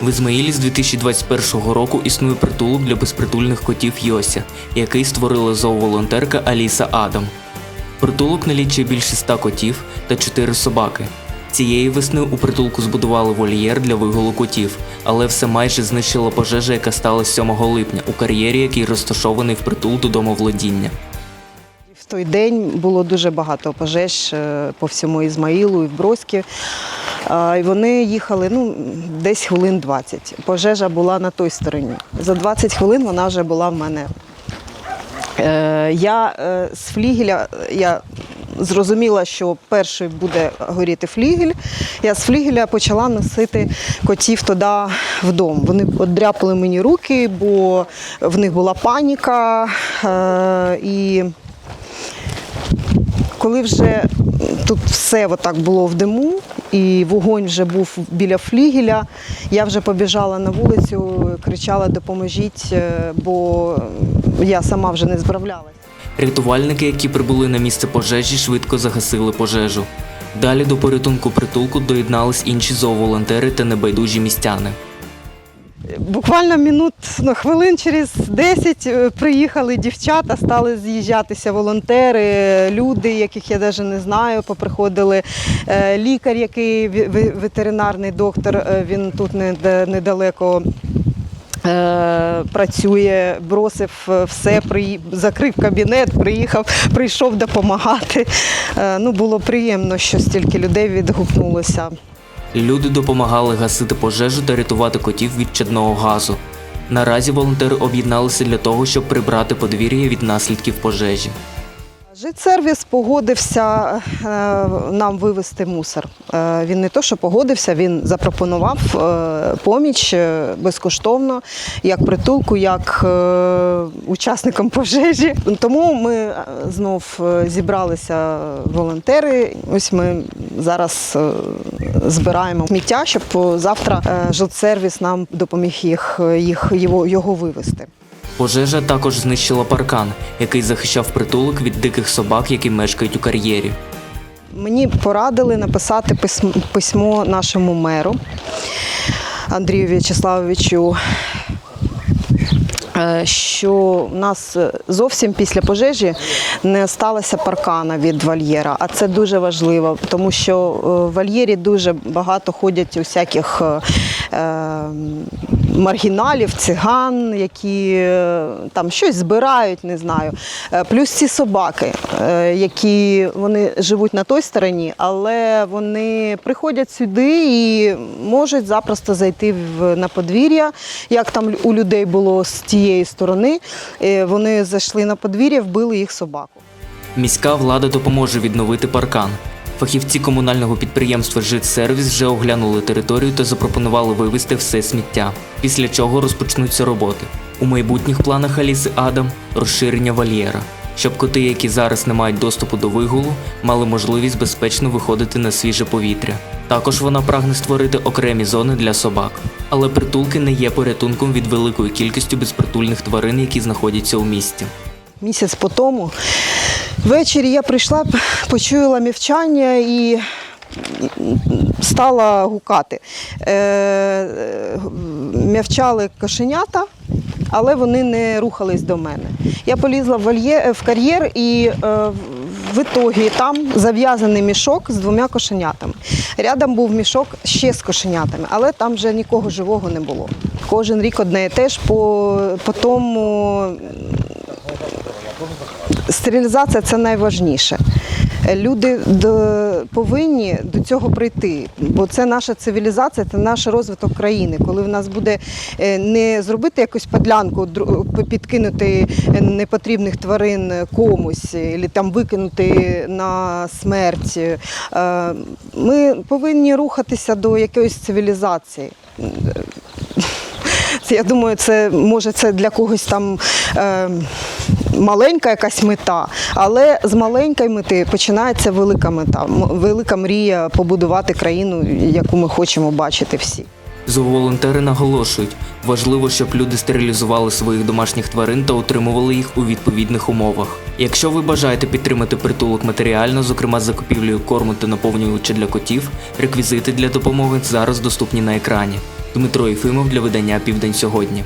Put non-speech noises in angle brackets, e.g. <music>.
В Ізмаїлі з 2021 року існує притулок для безпритульних котів Йося, який створила зооволонтерка Аліса Адам. Притулок налічує більше ста котів та чотири собаки. Цієї весни у притулку збудували вольєр для вигулу котів, але все майже знищила пожежа, яка сталася 7 липня у кар'єрі, який розташований впритул до домовладіння. В той день було дуже багато пожеж е, по всьому Ізмаїлу і в Броські. І вони їхали ну, десь хвилин 20. Пожежа була на той стороні. За 20 хвилин вона вже була в мене. Е, Я е, з флігеля я зрозуміла, що перший буде горіти флігель. Я з флігеля почала носити котів туди в дом. Вони одряпали мені руки, бо в них була паніка. е, І коли вже тут все отак було в диму, і вогонь вже був біля флігеля, я вже побіжала на вулицю, кричала Допоможіть, е, бо я сама вже не справлялася. Рятувальники, які прибули на місце пожежі, швидко загасили пожежу. Далі до порятунку притулку доєднались інші зооволонтери та небайдужі містяни. Буквально минут ну, хвилин через 10 е, приїхали дівчата, стали з'їжджатися волонтери, люди, яких я навіть не знаю, поприходили. Е, Лікар, який ве- ве- ветеринарний доктор, е, він тут недалеко. Працює, бросив все, приї- закрив кабінет, приїхав, <laughs> прийшов допомагати. Ну, було приємно, що стільки людей відгукнулося. Люди допомагали гасити пожежу та рятувати котів від чадного газу. Наразі волонтери об'єдналися для того, щоб прибрати подвір'я від наслідків пожежі. Житсервіс погодився е, нам вивезти мусор. Е, він не то, що погодився, він запропонував е, поміч безкоштовно, як притулку, як учасникам пожежі. Тому ми знов зібралися волонтери. Ось ми зараз збираємо сміття, щоб завтра жилсервіс нам допоміг їх, їх його, його вивезти. Пожежа також знищила паркан, який захищав притулок від диких собак, які мешкають у кар'єрі. Мені порадили написати письмо, нашому меру Андрію В'ячеславовичу, е, що у нас зовсім після пожежі не сталося паркана від вольєра, а це дуже важливо, тому що е, в вольєрі дуже багато ходять усяких е, маргіналів, циган, які е, там щось збирають, не знаю. Е, Плюс ці собаки, е, які вони живуть на той стороні, але вони приходять сюди і можуть запросто зайти в, на подвір'я, як там у людей було з тієї сторони. Вони зайшли на подвір'я, вбили їх собаку. Міська влада допоможе відновити паркан. Фахівці комунального підприємства «Житсервіс» вже оглянули територію та запропонували вивезти все сміття, після чого розпочнуться роботи. У майбутніх планах Аліси Адам розширення вольєра, щоб коти, які зараз не мають доступу до вигулу, мали можливість безпечно виходити на свіже повітря. Також вона прагне створити окремі зони для собак. Але притулки не є порятунком від великої кількості безпритульних тварин, які знаходяться у місті. Місяць по тому. Ввечері я прийшла, почула мівчання і стала гукати. Е, М'явчали кошенята, але вони не рухались до мене. Я полізла в кар'єр і е, в ітогі там зав'язаний мішок з двома кошенятами. Рядом був мішок ще з кошенятами, але там вже нікого живого не було. Кожен рік одне і те ж по, по тому стерилізація це найважніше. Люди повинні до цього прийти, бо це наша цивілізація, це наш розвиток країни. Коли в нас буде е, не зробити якусь подлянку, підкинути непотрібних тварин комусь, або там викинути на смерть. е, Ми повинні рухатися до якоїсь цивілізації. Це, я думаю, це може це для когось там е, маленька якась мета, але з маленької мети починається велика мета, велика мрія побудувати країну, яку ми хочемо бачити всі. Зооволонтери наголошують, важливо, щоб люди стерилізували своїх домашніх тварин та утримували їх у відповідних умовах. Якщо ви бажаєте підтримати притулок матеріально, зокрема з закупівлею корму та наповнювача для котів, реквізити для допомоги зараз доступні на екрані. Дмитро Єфимов для видання Південь сьогодні.